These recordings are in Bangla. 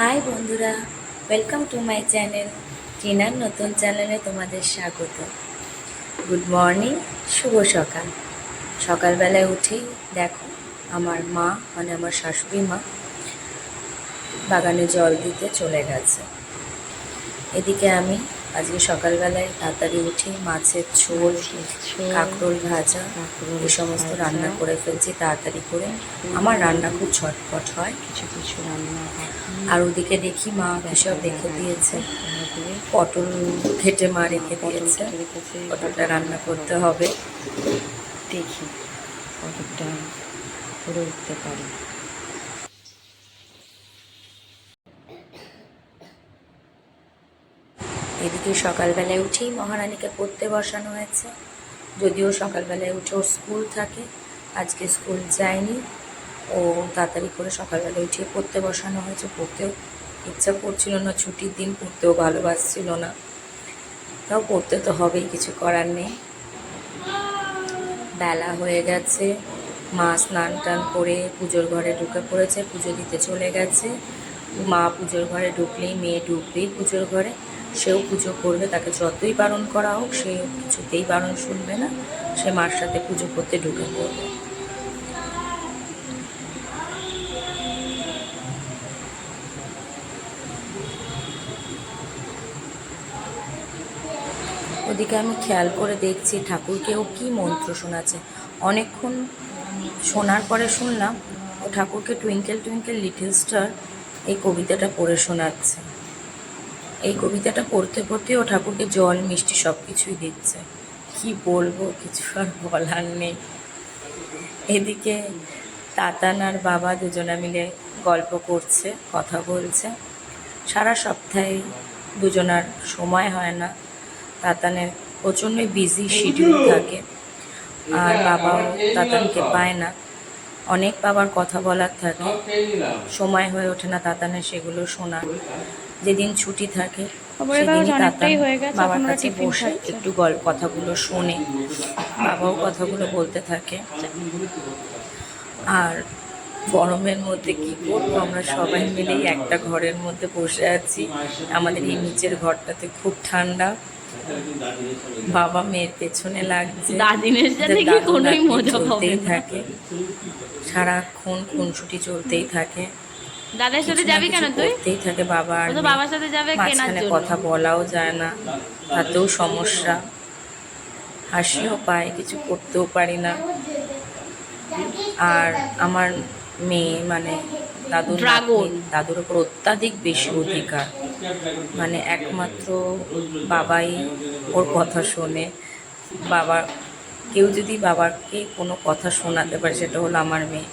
হাই বন্ধুরা ওয়েলকাম টু মাই চ্যানেল টিনার নতুন চ্যানেলে তোমাদের স্বাগত। গুড মর্নিং শুভ সকাল। সকালবেলায় উঠেই দেখো, আমার মা মানে আমার শাশুড়ি মা বাগানে জল দিতে চলে গেছে। এদিকে আমি আজকে সকালবেলায় তাড়াতাড়ি উঠে মাছের ঝোল, কাঁকরোল ভাজা, এই সমস্ত রান্না করে ফেলছি তাড়াতাড়ি করে। আমার রান্না খুব ছটপট হয়। কিছু কিছু রান্না আর ওদিকে দেখি মা এসব রেখে দিয়েছে। পটল ঘেটে মা রেখে দিয়েছে। পটলটা রান্না করতে হবে। দেখি কতটা করে উঠতে পারি। এদিকে সকালবেলায় উঠেই মহারানীকে পড়তে বসানো হয়েছে। যদিও সকালবেলায় উঠে ওর স্কুল থাকে, আজকে স্কুল যায়নি। ও তাড়াতাড়ি করে সকালবেলায় উঠে পড়তে বসানো হয়েছে। পড়তেও ইচ্ছা করছিল না, ছুটির দিন পড়তেও ভালোবাসছিল না। তাও পড়তে তো হবেই, কিছু করার নেই। বেলা হয়ে গেছে, মা স্নান টান করে পুজোর ঘরে ঢুকে পড়েছে, পুজো দিতে চলে গেছে। মা পুজোর ঘরে ঢুকলেই, মেয়ে ঢুকবেই পুজোর ঘরে। সেও পুজো করবে, তাকে যতই বারণ করা হোক, সে কিছুতেই বারণ শুনবে না। সে মার সাথে পুজো করতে ঢুকে পড়বে। ওদিকে আমি খেয়াল করে দেখছি, ঠাকুরকেও কি মন্ত্র শোনাচ্ছে। অনেকক্ষণ শোনার পরে শুনলাম, ও ঠাকুরকে টুইঙ্কেল টুইঙ্কেল লিটল স্টার এই কবিতাটা পড়ে শোনাচ্ছে। এই কবিতাটা পড়তে পড়তে ও ঠাকুরকে জল, মিষ্টি সব কিছুই দিচ্ছে। কি বলব, কিছু আর বলার নেই। এদিকে তাতান আর বাবা দুজনে মিলে গল্প করছে, কথা বলছে। সারা সপ্তাহে দুজনার সময় হয় না। তাতানের প্রচণ্ডই বিজি শিডিউল থাকে। আর বাবাও তাতানকে পায় না। অনেক বাবার কথা বলার থাকে। সময় হয়ে ওঠে না তাতানের সেগুলো শোনা যেদিন ছুটি থাকে সেদিনই তাতান হয়ে বাবার কাছে বসে একটু গল্প কথাগুলো শোনে। বাবাও কথাগুলো বলতে থাকে। আর গরমের মধ্যে কি করব? আমরা সবাই মিলেই একটা ঘরের মধ্যে বসে আছি। আমাদের এই নিচের ঘরটাতে খুব ঠান্ডা। বাবা মেয়ের পেছনে লাগছে। দাদিনের সাথে কি কোনোই মজা চলতেই থাকে। সারাক্ষণ খুনসুটি চলতেই থাকে। দাদার সাথে যাবি কেন তুই? করতেই থাকে বাবা আর তো বাবার সাথে যাবে কেনার জন্য। কথা বলাও যায় না। তাতেও সমস্যা। হাসিও পায় কিছু করতেও পারি না। আর আমার মেয়ে মানে দাদুর Dragon. দাদুর ওপর অত্যাধিক বেশি অধিকার। মানে একমাত্র বাবাই ওর কথা শোনে। বাবা কেউ যদি বাবাকে কোনো কথা শোনাতে পারে সেটা হলো আমার মেয়ে।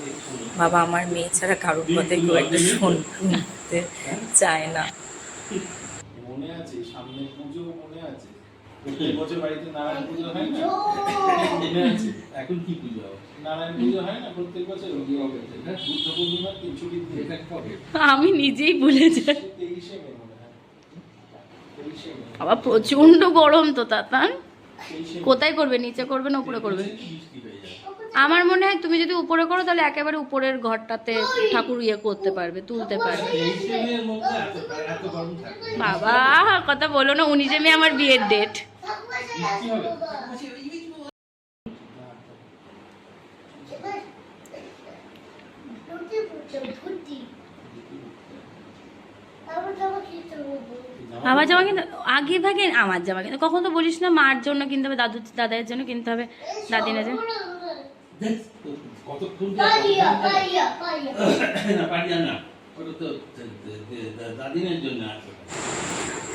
বাবা আমার মেয়ে ছাড়া কারোর কথা কেউ একটা শোন- শুনতে চায় না। মনে আছে? সামনে পুজো মনে আছে? বছর বাড়িতে নারায়ণ পুজো হয় না? এখন কি পুজো হবে? নারায়ণ পুজো হয় না প্রত্যেক বছর? বুদ্ধ পূর্ণিমা তিন ছুটির দিন। আমি নিজেই ভুলে যাই। তেইশে মে আবার প্রচণ্ড গরম তো তাতান কোথায় করবে? নিচে করবে না উপরে করবে? আমার মনে হয় তুমি যদি উপরে করো তাহলে একেবারে উপরের ঘরটাতে ঠাকুর ইয়ে করতে পারবে তুলতে পারবে। বাবা কথা বলো না উনিশে মে আমার বিয়ের ডেট হবে আমার জামা কিন্তু আগে ভাগে আমার জামা কিন্তু। কখন তো বলিস না মার জন্য কিনতে হবে দাদু দাদার জন্য কিনতে হবে জন্য। পাইয়া না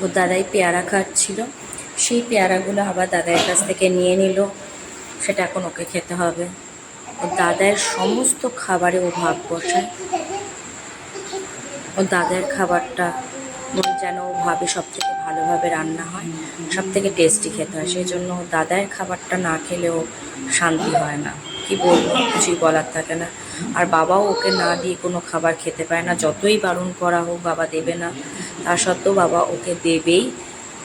ও দাদাই পেয়ারা খাচ্ছিল। সেই পেয়ারাগুলো আবার দাদার কাছ থেকে নিয়ে নিল। সেটা এখন ওকে খেতে হবে। ও দাদার সমস্ত খাবারে ও ভাগ বসায় ও দাদার খাবারটা যেন ভাবে সব থেকে ভালোভাবে রান্না হয় সব থেকে টেস্টি খেতে হয়। সেই জন্য দাদার খাবারটা না খেলেও শান্তি হয় না। কি বলব, কিছুই বলার থাকে না। আর বাবাও ওকে না দিয়ে কোনো খাবার খেতে পায় না। যতই বারণ করা হোক বাবা দেবে না। তা সত্ত্বেও বাবা ওকে দেবেই।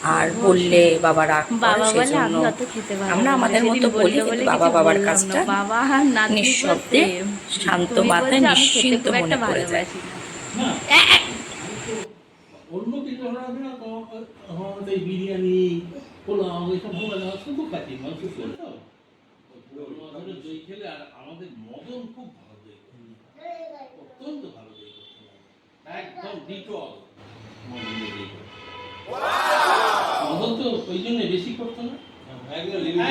আর বললে বাবা রাগ বাবা বলে আমি অত খেতে পারব আমরা আমাদের মতো বলি বললে কিন্তু বলে বাবা বাবার কাজটা বাবা নিঃশব্দে শান্ত মাথায় নিশ্চিন্ত মনে করে যায়। না। বিরিয়ানি পোলাও শুধু খাচ্ছি দই খেলে আর আমাদের মদন খুব ভালো দই অত্যন্ত ভালো দই একদম ডিটল। মদন দই করে। তো ওই জন্য বেশি করতো না?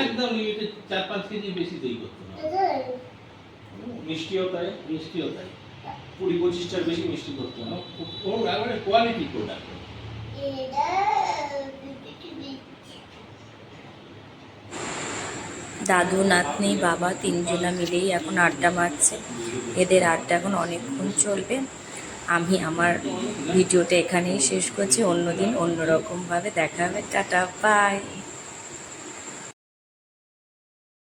একদম চার পাঁচ কেজি বেশি দই করতো না। মিষ্টিও তাই। মিষ্টিও তাই। কুড়ি পঁচিশটার বেশি মিষ্টি করতে হবে ওর একবারে কোয়ালিটি প্রোডাক্ট দাদু নাতনি বাবা তিনজনা মিলেই এখন আড্ডা মারছে। এদের আড্ডা এখন অনেকক্ষণ চলবে। আমি আমার ভিডিওটা এখানেই শেষ করছি। অন্যদিন অন্যরকমভাবে দেখা হবে। Tata bye.